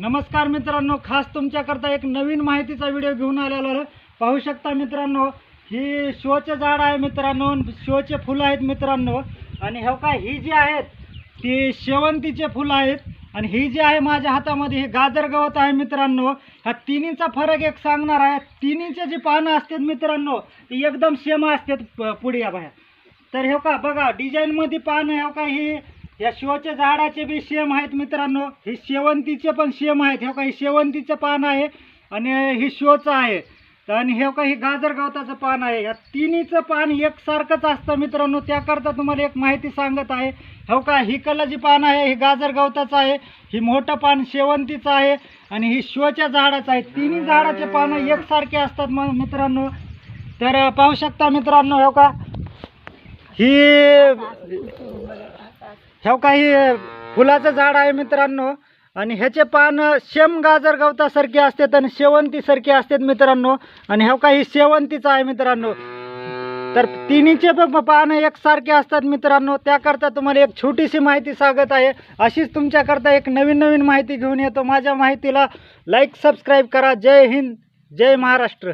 नमस्कार मित्रांनो खास तुमच्याकरता एक नवीन माहितीचा व्हिडिओ घेऊन आलेलो पाहू शकता मित्रांनो ही शोचे झाड आहे मित्रांनो शोचे फुलं आहेत मित्रांनो. आणि हो काय ही जी आहेत ती शेवंतीचे फुलं आहेत. आणि ही जी आहे माझ्या हातामध्ये हे गाजर गवत आहे मित्रांनो. ह्या तिन्हीचा फरक एक सांगणार आहे. तिन्हीचे जी पानं असतात मित्रांनो ती एकदम सेम असतात प- पुढे या बाहेर. तर हे का बघा डिझाईनमध्ये पानं हे का ही या शिवच्या झाडाचे बी सेम आहेत मित्रांनो. ही शेवंतीचे पण सेम आहेत. हे काही शेवंतीचं पान आहे आणि हे शोचं आहे. आणि हे काही गाजर गवताचं पान आहे. या तिन्हीचं पान एकसारखंच असतं मित्रांनो. त्याकरता तुम्हाला एक माहिती सांगत आहे. हो का ही कला जी पान आहे हे गाजर गवताचं आहे ही मोठं पान शेवंतीचं आहे आणि ही शोच्या झाडाचं आहे. तिन्ही झाडाचे पानं एकसारखे असतात मग मित्रांनो. तर पाहू शकता मित्रांनो हो का ही ह्या काही फुलाचं झाड आहे मित्रांनो. आणि ह्याचे पान शेम गाजर गवतासारखे असतात आणि शेवंतीसारखे असतात मित्रांनो. आणि ह्या काही शेवंतीचं आहे मित्रांनो. तर तिन्हीचे पण पानं एकसारखे असतात मित्रांनो. त्याकरता तुम्हाला एक छोटीशी माहिती सांगत आहे. अशीच तुमच्याकरता एक नवीन नवीन माहिती घेऊन येतो. माझ्या माहितीला लाईक सबस्क्राईब करा. जय हिंद. जय महाराष्ट्र.